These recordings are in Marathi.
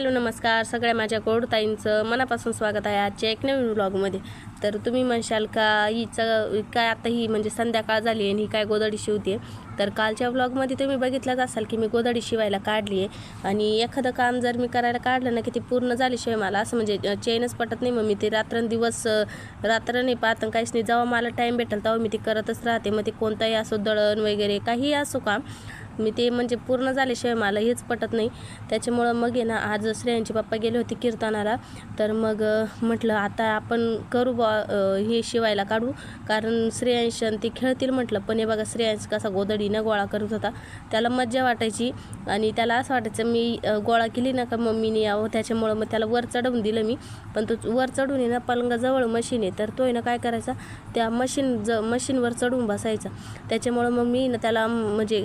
हॅलो नमस्कार. सगळ्या माझ्या गोडताईंचं मनापासून स्वागत आहे आजच्या एक नवीन व्लॉगमध्ये तर तुम्ही म्हणशाल का हिचं काय आता ही म्हणजे संध्याकाळ झाली आहे आणि ही काय गोदडी शिवते तर कालच्या व्लॉगमध्ये तुम्ही बघितलंच असाल की मी गोदडी शिवायला काढली आहे आणि एखादं काम जर मी करायला काढलं ना की ते पूर्ण झाल्याशिवाय मला असं म्हणजे चेनच पटत नाही मग मी ते रात्रंदिवस रात्र नाही पाहत काहीच नाही. जेव्हा मला टाईम भेटेल तेव्हा मी ते करतच राहते. मग ते कोणताही असो दळण वगैरे काही असो काम मी ते म्हणजे पूर्ण झाल्याशिवाय मला हेच पटत नाही. त्याच्यामुळं मग आहे ना आज श्रेयांचे पप्पा गेले होते कीर्तनाला. तर मग म्हटलं आता आपण करू बॉ हे शिवायला काढू. कारण श्रेयांश ते खेळतील म्हटलं. पण हे बघा श्रेयांश कसा गोदडीनं गोळा करत होता. त्याला मज्जा वाटायची. आणि त्याला असं वाटायचं मी गोळा केली ना का मम्मीने यावं? त्याच्यामुळं मग त्याला वर चढवून दिलं मी. पण तो वर चढून आहे ना पलंगाजवळ मशीन आहे. तर तो आहे ना काय करायचा? त्या मशीन ज मशीनवर चढून बसायचा. त्याच्यामुळं मग मी ना त्याला म्हणजे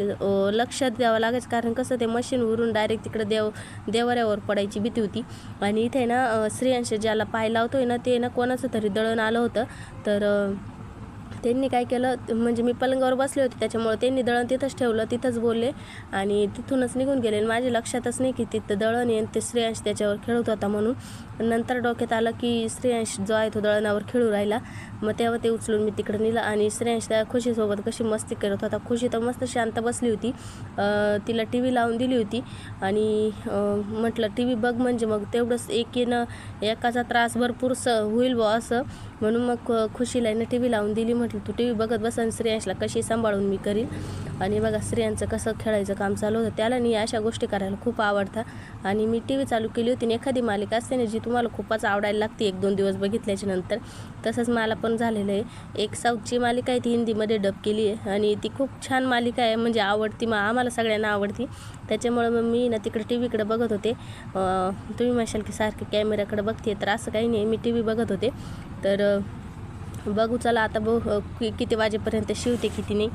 लक्ष लक्षात द्यावं लागायचं. कारण कसं ते मशीनवरून डायरेक्ट तिकडे देव देवाऱ्यावर पडायची भीती होती. आणि इथे ना स्त्रियांश ज्याला पाय लावतोय ना ते ना कोणाचं तरी दळण आलं होतं. तर त्यांनी काय केलं म्हणजे मी पलंगावर बसले होते त्याच्यामुळे त्यांनी दळण तिथंच ठेवलं तिथंच बोलले आणि तिथूनच निघून गेले. आणि माझ्या लक्षातच नाही की तिथं दळण येईन ते श्रेयांश त्याच्यावर खेळत होता म्हणून. नंतर डोक्यात आलं की श्रेयांश जो आहे तो दळणावर खेळू राहिला. मग तेव्हा ते उचलून मी तिकडे नेलं आणि श्रेयांश त्या खुशीसोबत कशी मस्ती करत होता. खुशी तर मस्त शांत बसली होती. तिला टी व्ही लावून दिली होती आणि म्हटलं टी व्ही बघ म्हणजे मग तेवढंच एकीनं एकाचा त्रास भरपूर स होईल बुवा असं. म्हणून मग खुशीला टी व्ही लावून दिली म्हटलं तू टी व्ही बघत बसन स्त्रियांशला कशी सांभाळून मी करीन? आणि बघा स्त्रियांचं कसं खेळायचं काम चालू होतं त्याला नाही अशा गोष्टी करायला खूप आवडतात आणि मी टी व्ही चालू केली होती आणि एखादी मालिका असते ना जी तुम्हाला खूपच आवडायला लागते एक दोन दिवस बघितल्याच्या नंतर तसंच मला पण झालेलं आहे. एक साऊथची मालिका आहे ती हिंदीमध्ये डब केली आहे. आणि ती खूप छान मालिका आहे म्हणजे आवडती मग आम्हाला सगळ्यांना आवडती. त्याच्यामुळं मग मी ना तिकडे टी व्हीकडे बघत होते. तुम्ही म्हणशाल की सारखे कॅमेऱ्याकडे बघते तर असं काही नाही मी टी व्ही बघत होते. तर बघू चला आता बघू किती वाजेपर्यंत शिवते किती नाही.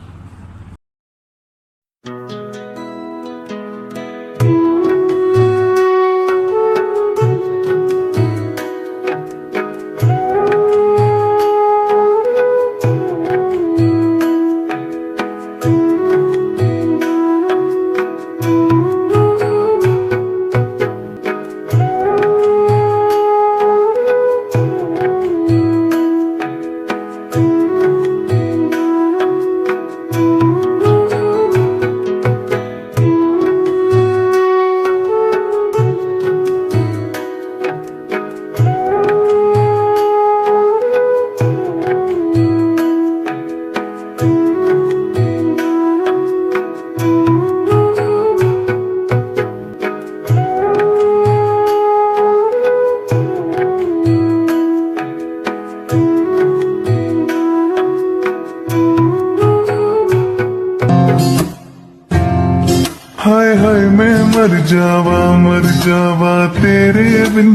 मैं मर जावा मर जावा तेरे बिन।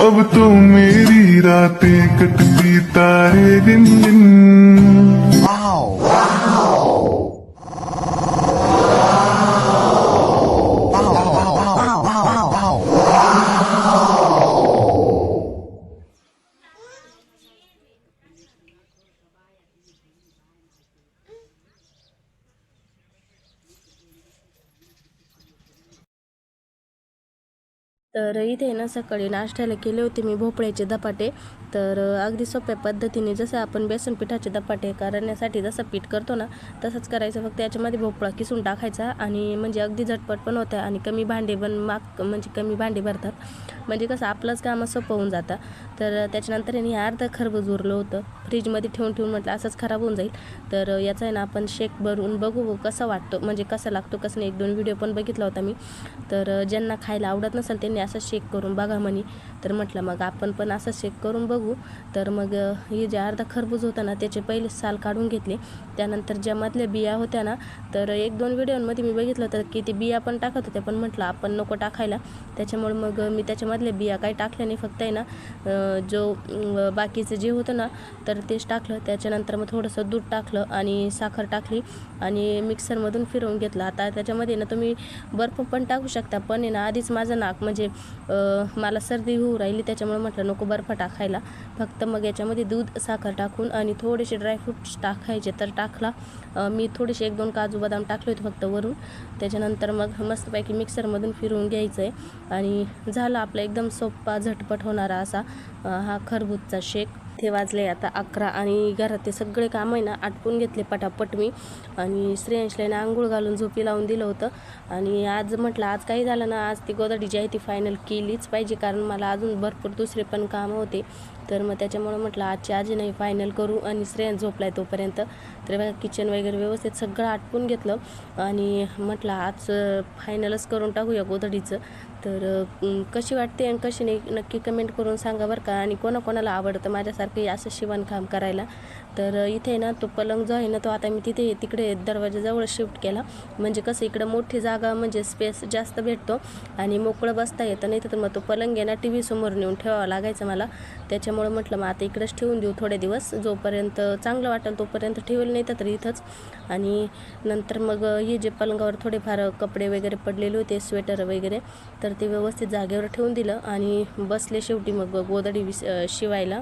अब तो मेरी रातें कटती तारे दिन दिन। तर इथे ना सकाळी नाश्त्याला केले होते मी भोपळ्याचे धपाटे. तर अगदी सोप्या पद्धतीने जसं आपण बेसन पिठाचे धपाटे करण्यासाठी जसं पीठ करतो ना तसंच करायचं. फक्त याच्यामध्ये भोपळा किसून टाकायचा आणि म्हणजे अगदी झटपट पण होतं आणि कमी भांडे पण माग म्हणजे कमी भांडे भरतात. म्हणजे कसं आपलंच काम सोपं होऊन जातं. तर त्याच्यानंतर यांनी अर्ध खरबूज उरलं होतं. फ्रीजमध्ये ठेवून ठेवून म्हटलं असंच खराब होऊन जाईल. तर याचा आहे ना आपण शेक भरून बघू कसं वाटतो म्हणजे कसं लागतो कसं नाही. एक दोन व्हिडिओ पण बघितला होता मी. तर ज्यांना खायला आवडत नसेल त्यांनी असं शेक करून बघा म्हणे. तर म्हटलं मग आपण पण असं शेक करून बघू. तर मग हे जे अर्धा खरबूज होता ना त्याचे पहिले साल काढून घेतले. त्यानंतर ज्या मधल्या बिया होत्या ना तर एक दोन व्हिडिओमध्ये मी बघितलं होतं की ते बिया पण टाकत होत्या. पण म्हटलं आपण नको टाकायला. त्याच्यामुळे मग मी त्याच्यामधल्या बिया काही टाकल्या नाही. फक्त आहे ना जो बाकीचं जे होतं ना तर तेच टाकलं त्याच्यानंतर मग थोडंसं दूध टाकलं आणि साखर टाकली आणि मिक्सरमधून फिरवून घेतलं. आता त्याच्यामध्ये ना तुम्ही बर्फ पण टाकू शकता पण आहे ना आधीच माझं नाक म्हणजे मला सर्दी होऊ राहिली त्याच्यामुळे म्हटलं नको बर्फ टाकायला. फक्त मग याच्यामध्ये दूध साखर टाकून आणि थोडेसे ड्रायफ्रूट्स टाकायचे तर टाकला. मी थोडेसे एक दोन काजू बदाम टाकले होते फक्त वरून. त्याच्यानंतर मग मस्तपैकी मिक्सरमधून फिरवून घ्यायचं आहे आणि झालं आपला एकदम सोप्पा झटपट होणारा असा हा खरबूजचा शेक. ते वाजले आता अकरा आणि घरात ते सगळे काम आहे ना आटपून घेतले पटापट मी. आणि श्रेयांशला ना आंघोळ घालून झोपी लावून दिलं होतं. आणि आज म्हटलं आज काही झालं ना आज ती गोदाडी जी आहे ती फायनल केलीच पाहिजे कारण मला अजून भरपूर दुसरे पण कामं होते. तर मग त्याच्यामुळं म्हटलं आजची आजी नाही फायनल करू आणि श्रेयन झोपलाय तोपर्यंत. तर बघा किचन वगैरे व्यवस्थित सगळं आटपून घेतलं आणि म्हटलं आज फायनलच करून टाकूया गोधडीचं तर कशी वाटते आणि कशी नाही नक्की कमेंट करून सांगा बरं का. आणि कोणाकोणाला आवडतं माझ्यासारखं असं शिवणकाम करायला. तर इथे ना तो पलंग जो आहे ना तो आता मी तिथे तिकडे दरवाजाजवळ शिफ्ट केला. म्हणजे कसं इकडं मोठी जागा म्हणजे स्पेस जास्त भेटतो आणि मोकळं बसता येतं. नाही तर मग तो पलंग आहे ना टी व्ही समोर नेऊन ठेवावा लागायचा मला. त्याच्यामुळं म्हटलं मग आता इकडेच ठेवून देऊ थोडे दिवस. जोपर्यंत चांगलं वाटेल तोपर्यंत ठेवेल नाही तर इथंच. आणि नंतर मग हे जे पलंगावर थोडेफार कपडे वगैरे पडलेले होते स्वेटर वगैरे तर ते व्यवस्थित जागेवर ठेवून दिलं आणि बसले शेवटी मग गोदडी विस शिवायला.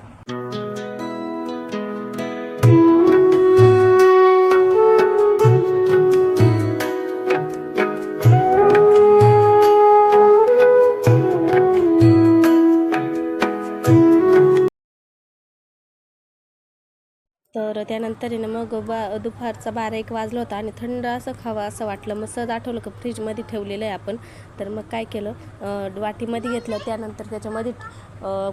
त्यानंतर आहे ना मग बा दुपारचा बारा एक वाजला होता आणि थंड असं खावा असं वाटलं. मग सहज आठवलं का फ्रीजमध्ये ठेवलेलं आहे आपण. तर मग काय केलं? वाटीमध्ये घेतलं. त्यानंतर त्याच्यामध्ये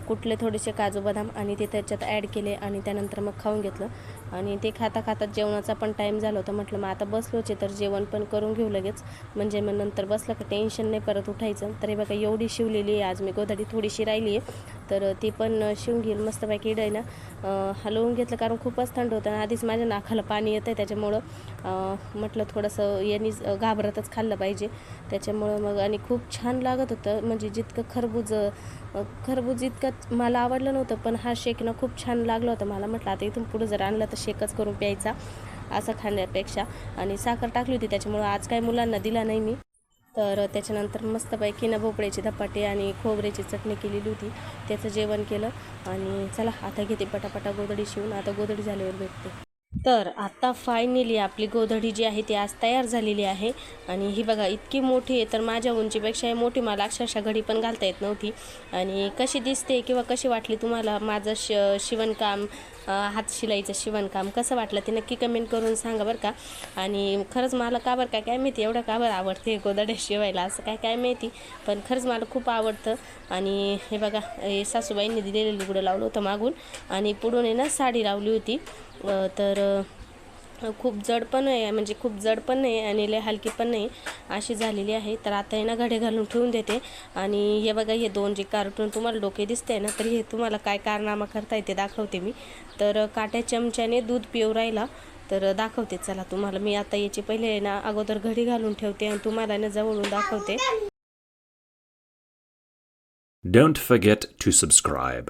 कुठले थोडेसे काजू बदाम आणि ते त्याच्यात ॲड केले आणि त्यानंतर मग खाऊन घेतलं. आणि ते खाता खाता जेवणाचा पण टाईम झाला होता. म्हटलं मग आता बसलोचे तर जेवण पण करून घेऊ लगेच. म्हणजे मग नंतर बसलं का टेन्शन नाही परत उठायचं. तर हे बघा एवढी शिवलेली आहे आज मी. गोधडी थोडीशी राहिली आहे. तर ती पण शिवून घेईल. मस्तपैकी इडं आहे ना. हलवून घेतलं कारण खूपच थंड होतं आणि आधीच माझ्या नाकाला पाणी येतं आहे त्याच्यामुळं म्हटलं थोडंसं यांनी घाबरतच खाल्लं पाहिजे. त्याच्यामुळं मग आणि खूप छान लागत होतं. म्हणजे जितकं खरबूज खरबूज इतकं मला आवडलं नव्हतं पण हा शेक ना खूप छान लागला होता मला. म्हटलं आता इथून पुढं जर आणलं तर शेकच करून प्यायचा असं खाण्यापेक्षा. आणि साखर टाकली होती त्याच्यामुळं आज काय मुलांना दिला नाही मी. तर त्याच्यानंतर मस्तपैकी ना भोपळ्याची धपाटे आणि खोबऱ्याची चटणी केलेली होती. त्याचं जेवण केलं आणि चला आता घेते पटापटा गोधडी शिवून. आता गोधडी झाल्यावर भेटते. तर आता फायनली आपली गोधडी जी आहे ती आज तयार झालेली आहे. आणि ही बघा इतकी मोठी आहे तर माझ्या उंचीपेक्षा मोठी. मला अक्षरशः घडी पण घालता येत नव्हती. आणि कशी दिसते किंवा कशी वाटली तुम्हाला माझं श शिवणकाम? हातशिलाईचं शिवणकाम कसं वाटलं ते नक्की कमेंट करून सांगा बरं का. आणि खरंच मला का बरं काय काय माहिती एवढं का बरं आवडते गोदडे शिवायला असं काय काय माहिती. पण खरंच मला खूप आवडतं. आणि हे बघा हे सासूबाईंनी दिलेलं लुगडं लावलं होतं मागून. आणि पुढून आहे ना साडी लावली होती. तर खूप जड पण आहे म्हणजे खूप जड पण नाही आणि लय हलकी पण नाही अशी झालेली आहे. तर आता आहे ना घडे घालून ठेवून देते. आणि हे बघा हे दोन जे कार्टून तुम्हाला डोके दिसते ना तर हे तुम्हाला काय कारनामा करता येते दाखवते मी. तर काट्या चमच्याने दूध पिऊ राहिला तर दाखवते. चला तुम्हाला मी आता याची पहिले आहे ना अगोदर घडी घालून ठेवते आणि तुम्हाला ना जवळून दाखवते. Don't forget to subscribe.